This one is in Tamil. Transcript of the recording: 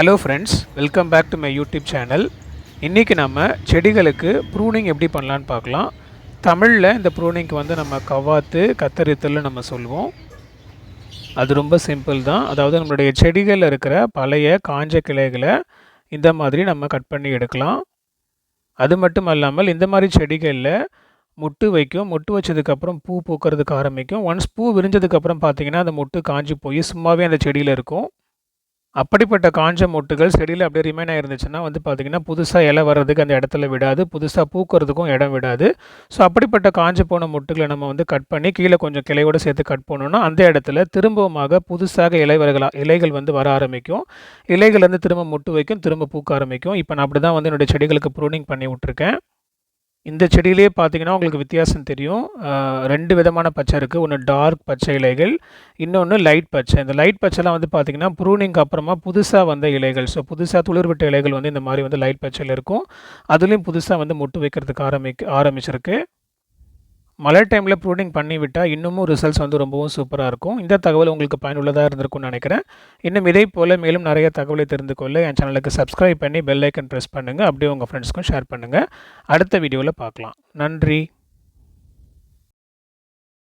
Hello friends welcome back to my YouTube channel இன்றைக்கி நம்ம செடிகளுக்கு ப்ரூனிங் எப்படி பண்ணலான்னு பார்க்கலாம். தமிழில் இந்த ப்ரூனிங்க்கு வந்து நம்ம கவாத்து கத்தரித்தல்னு நம்ம சொல்லுவோம். அது ரொம்ப சிம்பிள் தான். அதாவது நம்மளுடைய செடிகளில் இருக்கிற பழைய காஞ்ச கிளைகளை இந்த மாதிரி நம்ம கட் பண்ணி எடுக்கலாம். அது மட்டும் அல்லாமல் இந்த மாதிரி செடிகளில் முட்டு வைக்கும். முட்டு வச்சதுக்கப்புறம் பூ பூக்கிறதுக்கு ஆரம்பிக்கும். ஒன்ஸ் பூ விரிஞ்சதுக்கப்புறம் பார்த்தீங்கன்னா அந்த முட்டு காஞ்சி போய் சும்மாவே அந்த செடியில் இருக்கும். அப்படிப்பட்ட காஞ்ச மொட்டுகள் செடியில் அப்படியே ரிமைன் ஆகிருந்துச்சுன்னா வந்து பார்த்திங்கன்னா புதுசாக இலை வர்றதுக்கு அந்த இடத்துல விடாது புதுசாக பூக்கிறதுக்கும் இடம் விடாது. ஸோ அப்படிப்பட்ட காஞ்ச போன மொட்டுகளை நம்ம வந்து கட் பண்ணி கீழே கொஞ்சம் கிளையோடு சேர்த்து கட் பண்ணோன்னா அந்த இடத்துல திரும்பவுமாக புதுசாக இலை இலைகள் வந்து வர ஆரம்பிக்கும். இலைகள் வந்து திரும்ப மொட்டு வைக்கும் திரும்ப பூக்க ஆரம்பிக்கும். இப்போ நான் அப்படி தான் வந்து என்னுடைய செடிகளுக்கு ப்ரூனிங் பண்ணி விட்ருக்கேன் இந்த செடியிலே பார்த்தீங்கன்னா உங்களுக்கு வித்தியாசம் தெரியும். ரெண்டு விதமான பச்சை இருக்குது ஒன்று டார்க் பச்சை இலைகள் இன்னொன்று லைட் பச்சை. இந்த லைட் பச்சைலாம் வந்து பார்த்தீங்கன்னா ப்ரூனிங்க்கு அப்புறமா புதுசாக வந்த இலைகள். ஸோ புதுசாக துளிர்விட்ட இலைகள் வந்து இந்த மாதிரி வந்து லைட் பச்சையில் இருக்கும். அதுலேயும் புதுசாக வந்து மொட்டு வைக்கிறதுக்கு ஆரம்பிக்க ஆரம்பிச்சிருக்கு. மழை டைமில் ப்ரூனிங் பண்ணிவிட்டால் இன்னமும் ரிசல்ட்ஸ் வந்து ரொம்பவும் சூப்பராக இருக்கும். இந்த தகவல் உங்களுக்கு பயனுள்ளதாக இருந்திருக்கும்னு நினைக்கிறேன். இன்னும் இதே போல் மேலும் நிறைய தகவலை தெரிந்து கொள்ள என் சேனலுக்கு சப்ஸ்கிரைப் பண்ணி பெல் ஐக்கன் ப்ரெஸ் பண்ணுங்கள் அப்படியே உங்கள் ஃப்ரெண்ட்ஸ்க்கும் ஷேர் பண்ணுங்கள் அடுத்த வீடியோவில் பார்க்கலாம். நன்றி.